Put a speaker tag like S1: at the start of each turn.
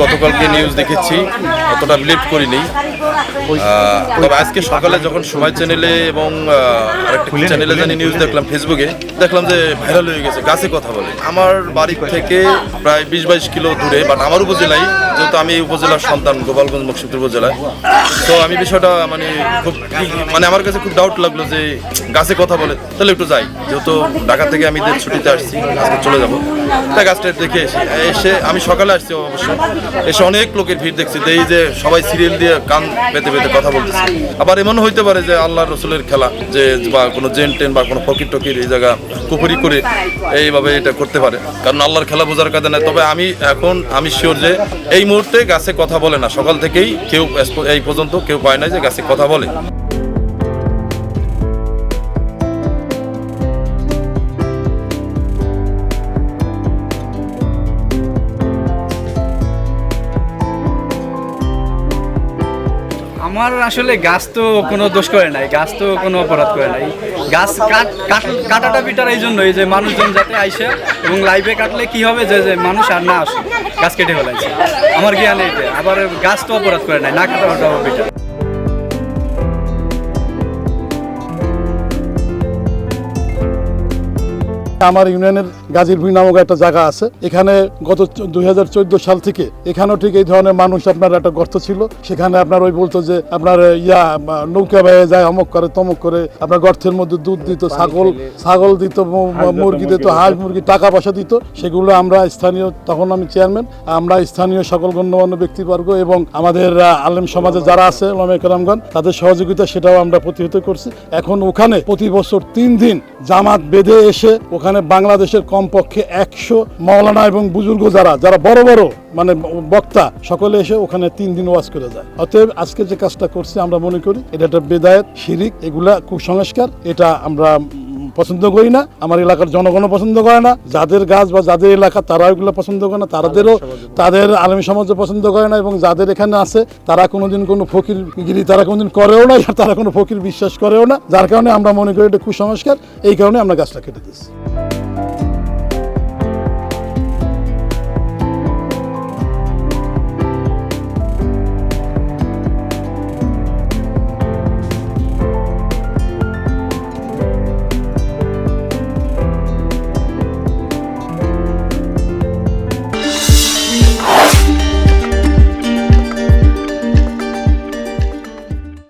S1: গতকালকে নিউজ দেখেছি অতটা বিলিভ করিনি। তবে আজকে সকালে যখন সময় চ্যানেলে এবং আরেকটা চ্যানেলে জানি নিউজ দেখলাম ফেসবুকে দেখলাম যে ভাইরাল হয়ে গেছে গাছে কথা বলে। আমার বাড়ি থেকে প্রায় বিশ বাইশ কিলো দূরে বাট আমার উপজেলায় যেহেতু আমি এই উপজেলার সন্তান গোপালগঞ্জ মুর্শিদপুর উপজেলায় তো আমি বিষয়টা মানে খুব মানে আমার কাছে খুব ডাউট লাগল যে গাছে কথা বলে তাহলে একটু যাই। যেহেতু ঢাকা থেকে আমি ছুটিতে আসছি আজকে চলে যাব। তাই গাছটা দেখে এসে এসে আমি সকালে আসছি অবশ্য। এসে অনেক লোকের ভিড় দেখছি এই যে সবাই সিরিয়াল দিয়ে কান পেতে পেতে কথা বলতেছে। আবার এমন হইতে পারে যে আল্লাহ রসুলের খেলা, যে বা কোনো জেন টেন বা কোনো ফকির টকির এই জায়গা কুপুরি করে এইভাবে এটা করতে পারে। কারণ আল্লাহর খেলা বোঝার কাজে না, তবে আমি এখন, আমি শিওর যে এই মুহূর্তে গাছে কথা বলে না। সকাল থেকেই কেউ এই পর্যন্ত কেউ পায় না যে গাছে কথা বলে।
S2: আমার আসলে গাছ তো কোনো দোষ করে নাই, গাছ তো কোনো অপরাধ করে নাই। গাছ কাট, কাট- কাটাটা পিটার এই জন্যই যে মানুষজন যাতে আইসে এবং লাইভে কাটলে কি হবে যে যে মানুষ আর না আসে গাছ কেটে ফেলাইছে। আমার জ্ঞান এইটা আবার গাছ তো অপরাধ করে নাই, না কাটা ওটাও পিটার
S3: আমার ইউনিয়নের গাজীরভুই নামক একটা জায়গা আছে। এখানে গত দুই সাল থেকে এখানেও ঠিক এই ধরনের মানুষ আপনার একটা গর্ত ছিল। সেখানে আপনার ওই বলতো যে আপনার ইয়া নৌকা বেয়ে যায় অমক করে তমক করে। আপনার গর্তের মধ্যে দুধ দিত ছাগল ছাগল দিত মুরগি দিত হাঁস মুরগি টাকা পয়সা দিত। সেগুলো আমরা স্থানীয় তখন আমি চেয়ারম্যান আমরা স্থানীয় সকল গণ্যমান্য ব্যক্তিবর্গ এবং আমাদের আলেম সমাজে যারা আছে ওলামে কেরামগণ তাদের সহযোগিতা সেটাও আমরা প্রতিহত করছি। এখন ওখানে প্রতি বছর তিন দিন জামাত বেঁধে এসে ওখানে বাংলাদেশের কমপক্ষে একশো মৌলানা এবং বুজুর্গ যারা যারা বড় বড় মানে বক্তা সকলে এসে ওখানে তিন দিন ওয়াজ করে যায়। অতএব আজকে যে কাজটা করছি আমরা মনে করি এটা একটা বেদায়ত শিরিক এগুলা কুসংস্কার এটা আমরা পছন্দ করি না আমার এলাকার জনগণও পছন্দ করে না যাদের গাছ বা যাদের এলাকা তারা এগুলো পছন্দ করে না তাদেরও তাদের আলমী সমাজও পছন্দ করে না এবং যাদের এখানে আছে তারা কোনোদিন কোনো ফকির গিরি তারা কোনোদিন করেও না তারা কোনো ফকির বিশ্বাস করেও না যার কারণে আমরা মনে করি এটা কুসংস্কার এই কারণে আমরা গাছটা কেটে দিচ্ছি